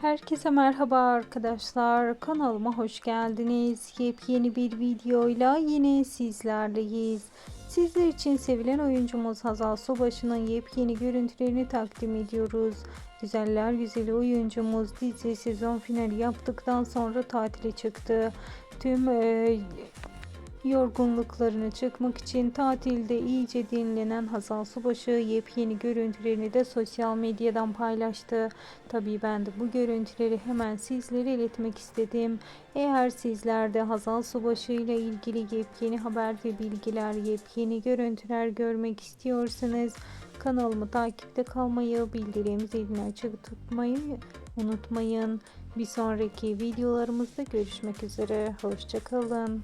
Herkese merhaba arkadaşlar. Kanalıma hoş geldiniz. Yepyeni bir videoyla yine sizlerleyiz. Sizler için sevilen oyuncumuz Hazal Subaşı'nın yepyeni görüntülerini takdim ediyoruz. Güzeller güzeli oyuncumuz dizi sezon finali yaptıktan sonra tatile çıktı. Tüm e, yorgunluklarını çıkmak için tatilde iyice dinlenen Hazal Subaşı yepyeni görüntülerini de sosyal medyadan paylaştı. Tabii ben de bu görüntüleri hemen sizlere iletmek istedim. Eğer sizler de Hazal Subaşı ile ilgili yepyeni haber ve bilgiler, yepyeni görüntüler görmek istiyorsanız kanalımı takipte kalmayı, bildirim zilini açık tutmayı unutmayın. Bir sonraki videolarımızda görüşmek üzere. Hoşçakalın.